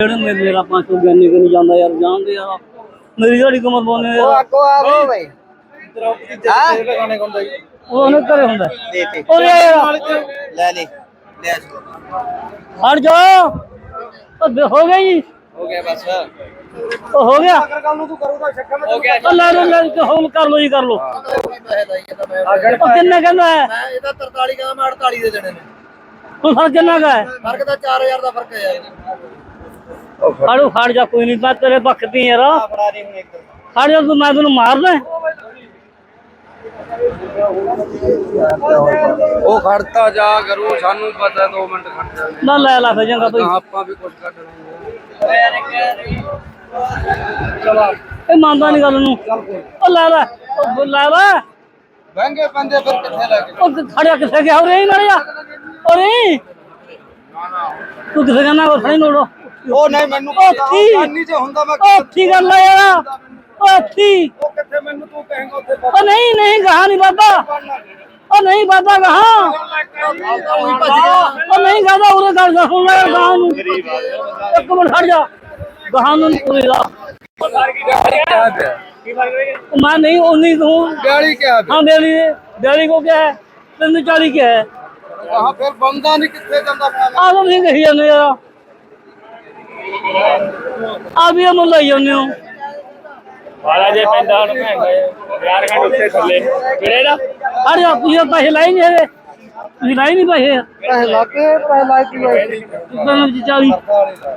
ਜਿਹੜੇ ਮੇਰੇ ਮੇਰਾ 500 ਗਿਆਨੀ ਕਿ ਨਹੀਂ ਜਾਂਦਾ ਯਾਰ ਜਾਣਦੇ ਯਾਰ ਮੇਰੀ ਜਿਹੜੀ ਕਮਰ ਪਾਉਂਦੇ ਯਾਰ ਆਗੋ ਆ ਬਈ। ਬਈ ਉਹ ਉਹਨੇ ਘਰੇ ਹੁੰਦਾ। ਦੇ ਤੇ ਉਹ ਯਾਰ। ਲੈ ਲੈ ਲੈ ਹਟ ਜਾ। ਉਹ ਬ- ਹੋ ਗਿਆ ਜੀ। ਹੋ ਗਿਆ ਬਸ। ਉਹ ਹੋ ਗਿਆ। ਕੱਲ ਨੂੰ ਤੂੰ ਕਰੂਗਾ ਸ਼ੱਕਾ ਮੈਂ ਹੋ ਗਿਆ। ਉਹ ਲੈ ਲਓ ਲੈ ਲਓ ਹੁਣ ਕਰ ਲਓ ਜੀ ਕਰ ਲਓ। ਉਹ ਕਿੰਨੇ ਕਹਿੰਦਾ ਹੈ? ਮੈਂ ਇਹਦਾ 43 ਕਹਿੰਦਾ ਮੈਂ 48 ਦੇ ਦੇਣੇ ਨੇ। ਹੁਣ ਫ਼ਰਕ ਕਿੰਨਾ ਹੈ? ਫ਼ਰਕ ਤਾਂ 4000 ਦਾ ਫ਼ਰਕ ਹੈ ਯਾਰ। ਖੜੂ ਖੜ ਜਾ ਕੋਈ ਨਹੀਂ ਮੈਂ ਤੇਰੇ ਪੱਖ ਤੇ ਯਾਰ ਫੜਾ ਦੇ ਹੁਣ ਇੱਕ ਖੜ ਜਾ ਤੂੰ ਮੈਂ ਤੈਨੂੰ ਮਾਰਦਾ ਉਹ ਖੜਤਾ ਜਾ ਕਰੂ ਸਾਨੂੰ ਪਤਾ 2 ਮਿੰਟ ਖੜ ਜਾ। ਨਾ ਲੈ ਲਾ ਫੇ ਚੰਗਾ ਭਾਈ ਆਪਾਂ ਵੀ ਕੁਝ ਕੱਢ ਲਾਂਗੇ ਇਹ ਮੰਨਦਾ ਨਹੀਂ ਗੱਲ ਨੂੰ। ਉਹ ਲੈ ਲੈ ਉਹ ਲੈ ਲੈ। ਮਹਿੰਗੇ ਬੰਦੇ ਫਿਰ ਕਿੱਥੇ ਲੱਗੇ ਉਹ ਖੜਿਆ ਕਿੱਥੇ ਗਿਆ? ਉਰੇ ਹੀ ਮੜਿਆ ਉਰੇ ਹੀ। ਤੂੰ ਕਿੱਥੇ ਕਹਿੰਦਾ ਉਹ ਸਹੀ ਨੋੜੋ ਉਹ ਨਹੀਂ ਮੈਨੂੰ ਉਹ ਕੀ ਕਾਨੀ ਚ ਹੁੰਦਾ ਮੈਂ ਉਹ ਕੀ ਗੱਲ ਆ ਯਾਰ ਉਹ ਕੀ ਉਹ ਕਿੱਥੇ ਮੈਨੂੰ ਤੂੰ ਕਹੇਂਗਾ ਉੱਥੇ ਉਹ ਨਹੀਂ ਨਹੀਂ ਗਾਹ ਨਹੀਂ ਬਾਬਾ ਉਹ ਨਹੀਂ ਬਾਬਾ ਗਾਹ ਉਹ ਨਹੀਂ ਗਾਦਾ ਉਰੇ ਗੱਲ ਦਾ ਸੁਣ ਲੈ ਗਾਹ ਨੂੰ ਇੱਕ ਮਿੰਟ ਖੜ ਜਾ ਗਾਹ ਨੂੰ ਪੂਰੀ ਦਾ ਕਿਆ ਪਿਆ ਮੈਂ ਨਹੀਂ ਉਨੀ ਤੂੰ ਗਾਲੀ ਕਿਆ ਪਿਆ हाँ बेली बेली को क्या है तीन चाली क्या है ਕਹਾ ਫਿਰ ਬੰਦਾ ਨਹੀਂ ਕਿੱਥੇ ਜਾਂਦਾ ਪਿਆ आप हम नहीं कही ਆ ਵੀ ਉਹਨੂੰ ਲਈ ਜਾਂਦੇ ਹੋ। ਬਾਲਾ ਜੇ ਪੈਂਦਾ ਹੁਣ ਮਹਿੰਗਾ ਯਾਰ ਘੰਟ ਉੱਤੇ ਥੱਲੇ। ਕਿਹੜੇ ਦਾ ਅਰੇ ਆ ਤੁਸੀਂ ਪੈਸੇ ਲਾਈ ਨਹੀਂ ਹੈਗੇ ਤੁਸੀਂ ਲਾਈ ਨਹੀਂ ਪੈਸੇ? ਪੈਸੇ ਲਾ ਕੇ ਪੈਸੇ ਲਾ ਕੇ ਲਾਏ ਤੁਹਾਨੂੰ ਜੀ 40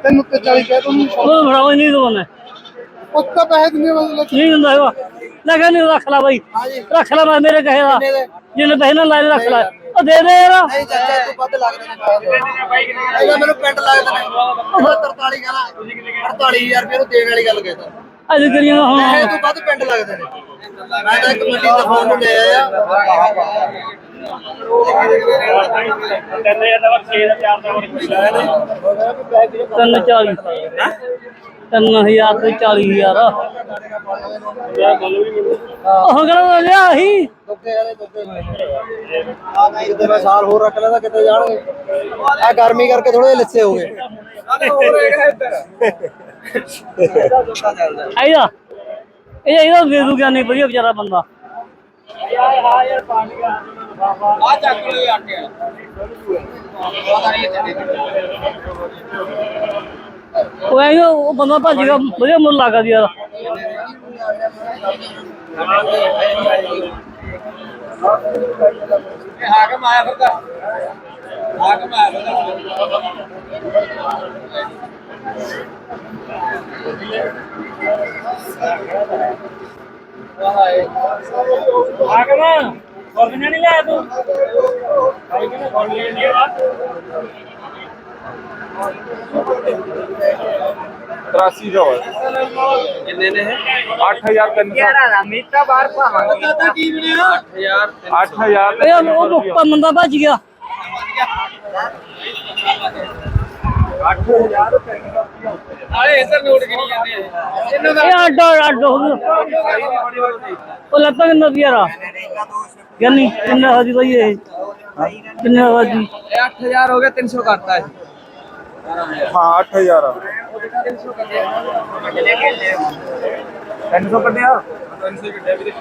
ਤੈਨੂੰ ਤੇ 40 ਕਹਿ ਤੂੰ ਉਹ ਫੜਾਓ ਨਹੀਂ ਦੋਨੇ ਪੱਕਾ ਪੈਸੇ ਦਿੰਦੇ ਬਸ ਨਹੀਂ ਹੁੰਦਾ ਹੈਗਾ। ਲਗਾ ਨਹੀਂ ਰੱਖ ਲੈ ਬਾਈ। ਰੱਖ ਲੈ ਮੇਰੇ ਕਹੇ ਦਾ। ਜਿਹਨੇ ਪੈਸੇ ਨਾ ਲਾਏ ਰੱਖ ਲੈ। ਉਹ ਦੇ ਦੇ ਯਾਰ। ਨਹੀਂ ਚਾਚਾ ਤੂੰ ਵੱਧ ਲੱਗਦੇ ਨੇ ਇਹਦਾ ਮੈਨੂੰ ਪਿੰਡ ਲੱਗਦੇ ਨੇ ਉਹ 43 ਕਹਿੰਦਾ 48000 ਰੁਪਏ ਨੂੰ ਦੇਣ ਵਾਲੀ ਗੱਲ ਕਹਿੰਦਾ ਅੱਜ ਕਰੀਏ ਹੁਣ ਇਹ ਤੋਂ ਵੱਧ ਪਿੰਡ ਲੱਗਦੇ ਨੇ। ਮੈਂ ਤਾਂ ਇੱਕ ਮੰਡੀ ਦਾ ਫੋਨ ਨੂੰ ਲੈ ਆਇਆ ਤਿੰਨ ਹਜ਼ਾਰ ਦਾ 6 ਦਾ 4 ਦਾ ਹੋਰ ਪੁੱਛਿਆ ਤਿੰਨ ਚਾਲੀ ਤਿੰਨ ਹਜ਼ਾਰ ਤੇ ਚਾਲੀ ਹਜ਼ਾਰ ਉਹ ਕਹਿੰਦਾ ਲਿਆ ਹੀ ਦੁੱਗੇ ਵਾਲੇ ਦੁੱਗੇ ਆ ਨਹੀਂ ਕਿਤੇ ਮੈਂ ਸਾਲ ਹੋਰ ਰੱਖ ਲੈਂਦਾ ਕਿਤੇ ਜਾਣਗੇ। ਆ ਗਰਮੀ ਕਰਕੇ ਥੋੜੇ ਲਿੱਸੇ ਹੋ ਗਏ। ਆਈਦਾ ਇਹ ਇਹਦਾ ਦੇ ਦੂ ਨਹੀਂ ਵਧੀਆ ਵਿਚਾਰਾ ਬੰਦਾ। ਆ ਚੱਕ ਲੋ ਆ ਕੇ। ਉਹ ਐਂ ਉਹ ਬੰਦਾ ਭੱਜ ਗਿਆ ਵਧੀਆ ਮੁੱਲ ਲੱਗਾ ਦੀ ਯਾਰ। ਇਹ ਹਾਕਮ ਆਇਆ ਫਿਰਦਾ। ਹਾਕਮ ਆਇਆ ਫਿਰਦਾ। ਹਾਕਮ ਹੋਰ ਨਹੀਂ ਲਿਆ ਤੂੰ? ਭਾਈ ਕਹਿੰਦਾ ਹੋਰ ਲੈ ਲਿਆ ਵਾ 83 ਦਾ ਕਿੰਨੇ ਨੇ 8300 ਮੀਟਾ ਬਾਹਰ ਭਾਵਾਂਗੇ 8000 ਇਹ ਉਹ ਮੁੱਕਾ ਬੰਦਾ ਭੱਜ ਗਿਆ ਆਲੇ ਇੱਧਰ ਨੋਟ ਗਿਣੀ ਜਾਂਦੇ ਆ ਇਹ ਅੱਡ ਅੱਡ ਹੋ ਗਿਆ ਉਹ ਲੱਤਾਂ ਕਿੰਨਾ ਦੀ ਯਾਰ ਗਿਆਨੀ ਕਿੰਨਾ ਹਾਜੀ ਬਾਈ ਇਹ ਕਿੰਨਾ ਹਾਜੀ ਇਹ 8000 ਹੋ ਗਿਆ 300 ਕਰਤਾ ਹੈ ਹਾਂ 8000 300 ਕੱਢਿਆ 300 ਕੱਢਿਆ? ਵੀਰੇ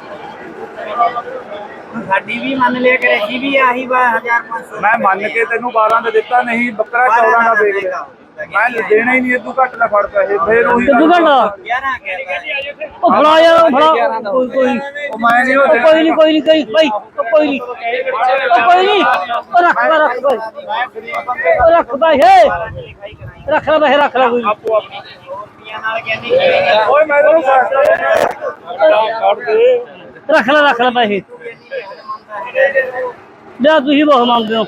ਸਾਡੀ ਵੀ ਮੰਨ ਲਿਆ ਕਰੇ ਵੀ ਆਹੀ 1500 ਮੈਂ ਮੰਨ ਕੇ ਤੈਨੂੰ 12 ਦਾ ਦਿੱਤਾ ਨਹੀਂ ਬੱਕਰਾ 14 ਦਾ ਵੇਚ ਲਿਆ ਮੈਂ ਦੇਣਾ ਹੀ ਨਹੀਂ ਤੂੰ ਘੱਟ ਨਾ ਫੜ ਪੈਸੇ ਫੇਰ ਉਹੀ ਕਿੱਦੂ ਘੰਟਾ 11 ਕਹਿੰਦਾ ਉਹ ਫੜਾ ਯਾਰ ਉਹ ਫੜਾ। ਕੋਈ ਕੋਈ। ਉਹ ਮੈਂ ਨਹੀਂ ਉਹ ਉਹ ਕੋਈ ਨਹੀਂ ਕੋਈ ਨਹੀਂ ਕੋਈ ਭਾਈ ਉਹ ਕੋਈ ਨਹੀਂ ਉਹ ਕੋਈ ਨਹੀਂ ਉਹ ਰੱਖ ਲੈ ਰੱਖ ਭਾਈ। ਉਹ ਰੱਖ ਭਾਈ ਹੈ। ਰੱਖ ਲੈ ਭਾਈ ਰੱਖ ਲੈ ਕੋਈ। ਨੀ। ਓਏ ਮੈਂ ਤੈਨੂੰ ਰੱਖ ਲੈ ਰੱਖ ਲੈ ਪੈਸੇ। ਜਾ ਤੁਸੀਂ ਬਹੁਤ ਮੰਗਦੇ ਹੋ।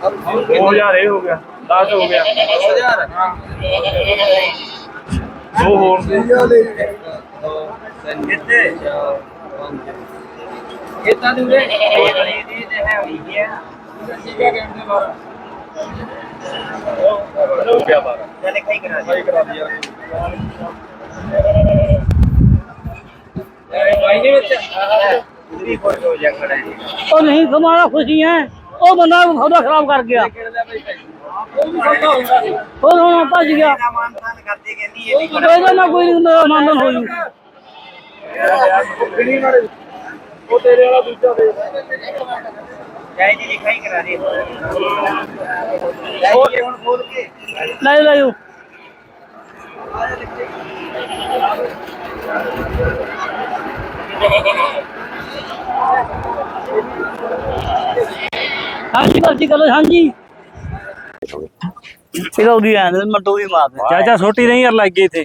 2000 ਇਹ ਹੋ ਗਿਆ 10 ਹੋ ਗਿਆ 10000 ਦੋ ਹੋਰ ਦੇ ਇਦਾਂ ਦੂਰੇ ਇਹਦੀ ਤੇ ਹੈ ਹੋਈ ਗਿਆ ਹੋ ਗਿਆ ਬਾਰਾ ਚੱਲ ਖਾਈ ਕਰਾ ਦੇ ਕਰਾ ਦੇ ਯਾਰ ਉਹ ਬੰਦਾ ਸੌਦਾ ਖਰਾਬ ਕਰ ਗਿਆ। ਕਿਹੜਾ ਹੁਣ ਭੱਜ ਗਿਆ। ਇਹਦਾ ਨਾ ਕੋਈ ਨੀ, ਹੋ ਜੂ ਉਹ ਤੇਰੇ ਵਾਲਾ ਦੂਜਾ ਦੇ ਲੈ ਲੈ ਜਾਓ। ਹਾਂਜੀ ਬਾਜੀ ਕਰੋ ਹਾਂਜੀ ਇਹਦਾ ਉਹਦੀ ਆਂ ਮੈਂ ਦੋ ਹੀ ਮਾਰਦੇ ਚਾਚਾ ਛੋਟੀ ਨਹੀਂ ਯਾਰ ਲੱਗ ਗਈ ਇੱਥੇ।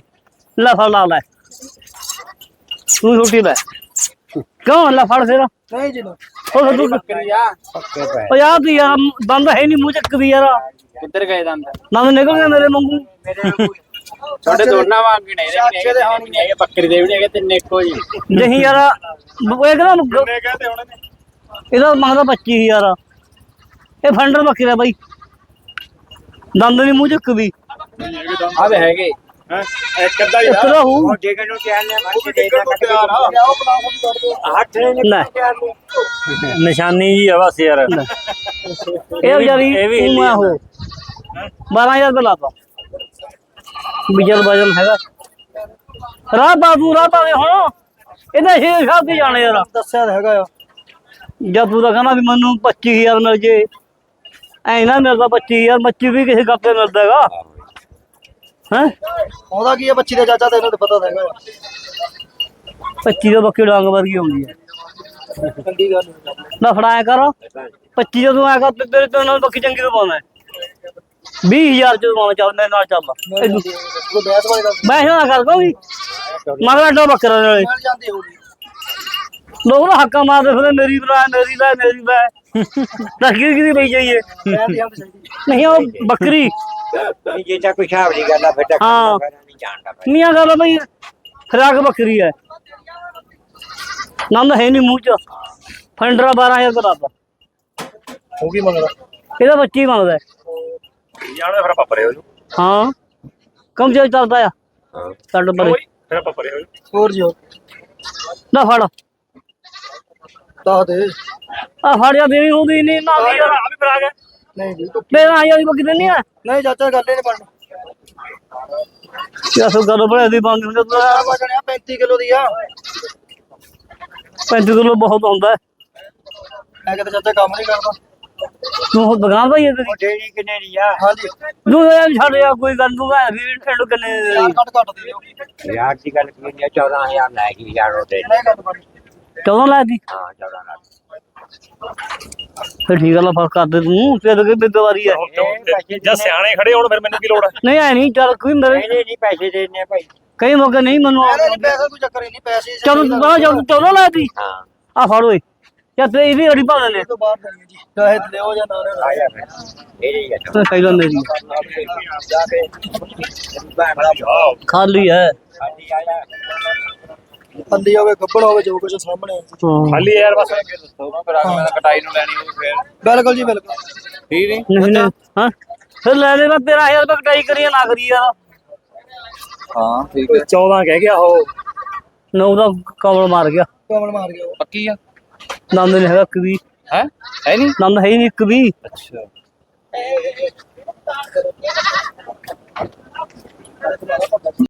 ਲੈ ਫੜ ਲਾ ਲੈ। ਤੂੰ ਛੋਟੀ ਲੈ ਕਿਉਂ ਲੈ ਫੜ ਫੇਰ ਨਹੀਂ ਜੀ ਉਹ ਤੂੰ ਯਾਰ ਤੂੰ ਯਾਰ ਦੰਦ ਹੈ ਨਹੀਂ ਮੂੰਹ ਚੱਕਦੀ ਯਾਰ। ਕਿੱਧਰ ਗਏ ਦੰਦ? ਦੰਦ ਨਿਕਲ ਗਏ ਮੇਰੇ ਵਾਂਗੂ। ਤੁਹਾਡੇ ਦੋਨਾਂ ਵਾਂਗ ਨੇ ਇਹਦੇ ਵੀ ਨਹੀਂ ਹੈਗੇ ਬੱਕਰੀ ਦੇ ਵੀ ਨਹੀਂ ਹੈਗੇ ਤਿੰਨੇ ਇੱਕੋ ਜੀ ਨਹੀਂ ਯਾਰ ਉਹ ਇੱਕਦਮ ਕਿੰਨੇ ਕਹਤੇ ਹੁਣ ਇਹਦਾ ਮੰਗਦਾ 25000 ਇਹ ਫੰਡਰ ਬੱਕਰੀ ਦਾ ਬਾਈ। ਦੰਦ ਨਹੀਂ ਮੂੰਹ ਚੱਕਦੀ ਆ ਦੇ ਹੈਗੇ। ਹੈ? ਇੱਕ ਅੱਧਾ ਹੀ ਇੱਕ ਦਾ ਹੂ ਜੇ ਕਿਨੂੰ ਕਿਹਾ ਨੇ ਉਹ ਵੀ ਟਿਕਟ ਤੋਂ ਤਿਆਰ ਆ ਹੱਥ ਨੇ ਨਿਸ਼ਾਨੀ ਜੀ ਆ ਬਸ ਯਾਰ। ਇਹ ਵਿਚਾਰੀ ਇਹ ਵੀ ਤੂੰ ਆ ਹੋ। 12000 ਰੁਪਏ ਲਾਤਾ ਬਿਜਲ ਵਜਨ ਹੈਗਾ। ਰਾਹ ਬਾਬੂ ਰਾਹ ਪਾਵੇ ਹੁਣ। ਇਹਦਾ ਛੇ ਸਾਹਿਬ ਤੇ ਜਾਣੇ ਯਾਰ। ਦੱਸਿਆ ਹੈਗਾ ਆ। ਜਦ ਤੂੰ ਤਾਂ ਕਹਿੰਦਾ ਵੀ ਮੈਨੂੰ 25000 ਮਿਲ ਜੇ। ਐ ਨਾ ਮਿਲਦਾ 25000 ਬੱਚੀ ਵੀ ਕਿਸੇ ਗੱਪੇ ਮਿਲਦਾ ਹੈਗਾ ਹੈ ਉਹਦਾ ਕੀ ਆ ਬੱਚੀ ਦਾ ਚਾਚਾ ਤੈਨੂੰ ਤਾਂ ਪਤਾ ਤਾਂ ਹੈਗਾ ਆ 25 ਦਾ ਬੱਕੀ ਡਾਂਗ ਵਰਗੀ ਆਉਂਦੀ ਹੈ ਚੰਗੀ ਗੱਲ ਨੀ। ਨਾ ਫੜਾਇਆ ਕਰ 25 ਜਦੋਂ ਆਇਆ ਕਰ ਤੇ ਤੇਰੇ ਤੋਂ ਨਾਲ ਬੱਕੀ ਚੰਗੀ ਤੋਂ ਪਾਉਣਾ 20000 ਚ ਪਾਉਣਾ ਚੱਲ ਮੇਰੇ ਨਾਲ ਚੱਲ ਮਿਲ ਜਾਂਦੀ ਹੋਊਗੀ। ਕੋਈ ਬਹਿਸ ਵਾਲੀ ਗੱਲ ਮੈਂ ਨਾ ਕਰ ਕੋਈ ਮਗਰ ਅੱਡਾ ਬੱਕਰਾ ਨਾਲੇ ਮਿਲ ਜਾਂਦੀ ਹੋਊਗੀ ਲੋਕ ਨਾ ਹੱਕਾਂ ਮਾਰਦੇ ਫਿਰ ਮੇਰੀ ਬਣਾ ਮੇਰੀ ਲੈ ਮੇਰੀ ਲੈ ਤਸਕੀਰ ਪਈ ਜਾਈਏ? ਨਹੀਂ ਉਹ ਬੱਕਰੀ। ਜੇ ਤਾਂ ਕੋਈ ਹਿਸਾਬ ਦੀ ਗੱਲ ਆ ਫਿਰ ਤਾਂ ਹਾਂ। ਨਹੀਂ ਜਾਣਦਾ ਮੀਆਂ ਗੱਲ ਆ ਬਈ ਖਰਾਕ ਬੱਕਰੀ ਹੈ ਨੰਦ ਹੈ ਨਹੀਂ ਮੂੰਹ ਚ। ਫੰਡਰਾ 12000 ਰੁਪਏ ਦਾ ਹੋ ਗਈ ਮੰਗਦਾ? ਇਹਦਾ ਬੱਚੀ ਹੀ ਮੰਗਦਾ। ਹੈ। ਜਾਣਾ ਫਿਰ ਆਪਾਂ ਪਰੇ ਹੋ ਜੂ ਹਾਂ। ਕਮ ਜੇ ਚੱਲਦਾ ਆ। ਛੱਡ ਪਰੇ। ਫਿਰ ਆਪਾਂ ਪਰੇ ਹੋ ਜੂ ਹੋਰ ਜੀ ਹੋਰ। ਨਾ ਫੜ। ਦੱਸ ਦੇ। ਆ ਜਾ ਦੇਣੀ ਹੁੰਦੀ ਨਹੀਂ ਨਾ ਦੀ ਯਾਰ ਆ। ਵੀ ਬਰਾ ਗਿਆ ਨਹੀਂ ਜੀ ਮੇਰਾ ਆਇਆ ਦੀ ਬੱਕਰੀ ਨਹੀਂ ਆ। ਨਹੀਂ ਚਾਚਾ ਗੱਲ ਹੀ ਨਹੀਂ ਬਣਨੀ ਯਾ ਸੋ ਗੱਲ ਬੜੇ ਦੀ ਬੰਦ ਹੁੰਦੇ ਤੂੰ? ਆ ਵਜਣਿਆ 35 ਕਿਲੋ ਦੀ ਆ। 35 ਕਿਲੋ ਬਹੁਤ ਹੁੰਦਾ ਹੈ। ਮੈਂ ਕਿਤੇ ਚਾਚਾ ਕੰਮ ਨਹੀਂ ਕਰਦਾ। ਤੂੰ ਦੁਕਾਨ ਭਾਈ ਤੇਰੀ? ਦੇਣੀ ਕਿੰਨੇ ਦੀ ਆ? ਹਾਂਜੀ। ਤੂੰ ਇਹ ਛੱਡ ਜਾ ਕੋਈ ਗੱਲ ਤੂੰ ਹੈ ਵੀ ਠੰਡ ਕਿੰਨੇ ਦੀ ਯਾਰ ਘੱਟ ਘੱਟ ਦੇ ਦਿਓ। ਯਾਰ ਦੀ ਗੱਲ ਕੀ ਹੈ 14000 ਲੈ ਗਈ ਯਾਰ ਉਹ ਦੇ ਨਹੀਂ ਘੱਟ? ਬਣਨੀ ਕਦੋਂ ਲਾਦੀ ਹਾਂ 14000 ਫਿਰ ਠੀਕ ਗੱਲ ਆ ਫ਼ਰਕ ਕਰਦੇ ਤੂੰ ਤੇਰੇ ਕੇ ਬਿੱਦਵਾਰੀ ਹੈ। ਜਾਂ ਸਿਆਣੇ ਖੜੇ ਹੋਣ ਫਿਰ ਮੈਨੂੰ ਕੀ ਲੋੜ ਹੈ ਨਹੀਂ ਐ ਨਹੀਂ ਚੱਲ ਕੋਈ ਮੇਰੇ ਇਹਨੇ ਨਹੀਂ ਪੈਸੇ ਦੇਣੇ ਭਾਈ। ਕਈ ਮੌਕੇ ਨਹੀਂ ਮੈਨੂੰ ਨਹੀਂ ਪੈਸੇ ਕੋਈ ਚੱਕਰ ਹੀ ਨਹੀਂ ਪੈਸੇ ਚਲੋ ਸਹੀ ਬਾਹਰ ਚਲੋ ਚਲੋ ਲਾਦੀ ਹਾਂ। ਆ ਫੜ ਓਏ। ਯਾ ਤੇ ਇਹ ਵੀ ਅੜੀ ਪਾ ਲੈ। ਇਹ ਤੋਂ ਬਾਹਰ ਦੇਣੀ ਜੀ ਚਾਹੇ ਲਿਓ ਜਾਂ ਨਾ ਲਿਓ ਆਇਆ ਇਹ ਹੀ ਹੈ ਤੇ ਦੀ ਜਾ। ਕੇ। ਬਾਹਰ ਖਾਲੀ ਹੈ। ਖਾਲੀ ਆਇਆ ਅੰਦੀ ਹੋਵੇ ਗੱਬੜ ਹੋਵੇ ਜੋ ਕੁਝ ਸਾਹਮਣੇ। ਹਾਂ। ਖਾਲੀ ਯਾਰ ਬਸ ਹਾਂ। ਕਟਾਈ ਨੂੰ ਲੈਣੀ ਹੋਊ ਫਿਰ। ਬਿਲਕੁਲ ਜੀ ਬਿਲਕੁਲ। ਠੀਕ ਨਹੀਂ ਨਹੀਂ ਨਹੀਂ ਹਾਂ। ਫਿਰ ਲੈ ਲੈ ਮੈਂ 13000 ਰੁਪਏ ਕਟਾਈ ਕਰੀਏ ਨਾ ਕਰੀ ਯਾਰ। ਹਾਂ ਠੀਕ ਹੈ। 14 ਕਹਿ ਗਿਆ ਉਹ। ਨੌ ਦਾ ਕਵਲ ਮਾਰ ਗਿਆ। ਕਮਲ ਮਾਰ ਗਿਆ ਉਹ। ਪੱਕੀ ਆ? ਨੰਦ ਨੇ ਹੈਗਾ ਇੱਕ ਵੀ। ਹੈ? ਹੈ ਨਹੀਂ? ਨੰਦ ਹੈ ਹੀ ਨਹੀਂ ਇੱਕ ਵੀ। ਅੱਛਾ।